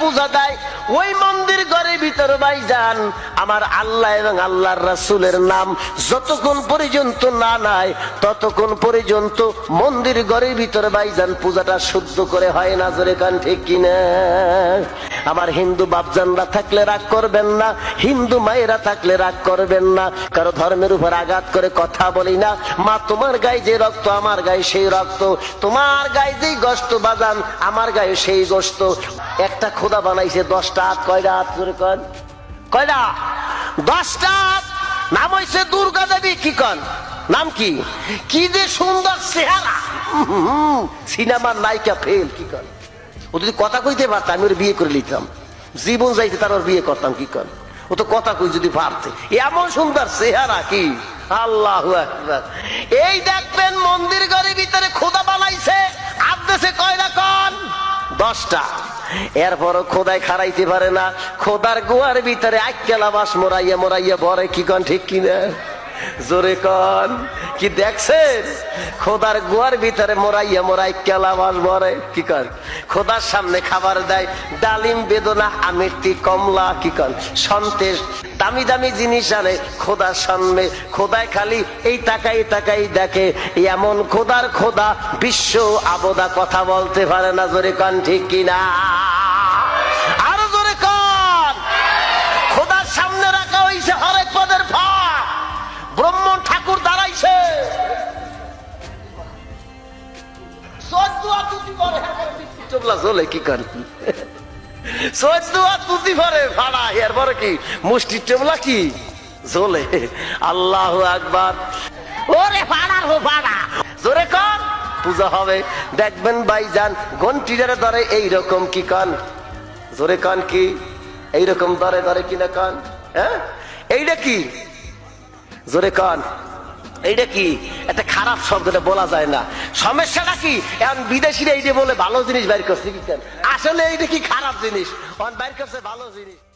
পূজা দেয়, ওই মন্দির ঘরের ভিতর ভাই যান। আমার আল্লাহ এবং আল্লাহ রাসুলের নাম যতক্ষণ পর্যন্ত না নাই, ততক্ষণ পর্যন্ত মন্দির ঘরের ভিতর ভাই যান, পূজাটা শুদ্ধ করে হয় না, জোরে কান ঠিক কিনা? আমার হিন্দু বাপজানরা থাকলে রাগ করবেন না, হিন্দু মায়েরা থাকলে রাগ করবেন না। কারও ধর্মের উপর আঘাত করে কথা বলি না। মা, তোমার গায়ে যে রক্ত, আমার গায়ে সেই রক্ত। তোমার গায়ে যেই গোস্ত বাজান, আমার গায়ে সেই গোস্ত একটা খোদা বানাইছে দশটা হাত। কয়টা হাত করে কন? কয়টা? দশটা হাত? নাম হইছে দুর্গা দেবী, কি কন? নাম কি? কি যে সুন্দর চেহারা। সিনেমার নায়িকা ফেল, কি কন? ও যদি কথা কইতে পারতাম আমি ওর বিয়ে করে নিতাম জীবন যাইতে তার ওর বিয়ে করতাম, কি কর ও তো কথা কই যদি পারতে। এমন সুন্দর চেহারা কি? আল্লাহ এই দেখবেন মন্দির ঘরের ভিতরে খোদা বানাইছে। আদেশে কয়লা কন দশটা। এরপরও খোদায় খারাইতে পারে না। খোদার গোয়ার ভিতরে আক্কেলা বাস মোরাইয়া মোরাইয়া বরে কি কন, ঠিক কিনা? জোরে কন। কি দেখছেন? খোদার গোয়ার ভিতরে মোরাইয়া মোরাই কেলাবাস বরে কি কর? খোদার সামনে খাবার দেয়। ডালিম বেদনা আমিরতি কমলা, কি কর? সন্তেষ দামি দামি জিনিস আনে খোদার সামনে। খোদায় খালি এই তাকাই তাকাই দেখে। এমন খোদার খোদা বিশ্ব আবদা কথা বলতে পারে না, জোরে কন, ঠিক কিনা? চোদ্দুয়া তুতি করে, করে বৃষ্টি চোবলা চলে কি কর তুতি করে ভাড়া এরপরে কি? মুষ্টি টেবলা কি? জ্বলে। আল্লাহ আকবার। ওরে ভাড়ার হো ভাড়া। জোরে কর পূজা হবে। দেখবেন ভাইজান ঘন্টিটারে ধরে এইরকম কি কান? জোরে কান কি? এইরকম ধরে ধরে কিনা কন? হ্যাঁ? এইটা কি? জোরে কন। এইটা কি? একটা খারাপ শব্দটা বলা যায় না। সমস্যাটা কি? এখন বিদেশিরা এই যে বলে, ভালো জিনিস বাইর করছে আসলে এইটা কি খারাপ জিনিস? বাইর করছে ভালো জিনিস।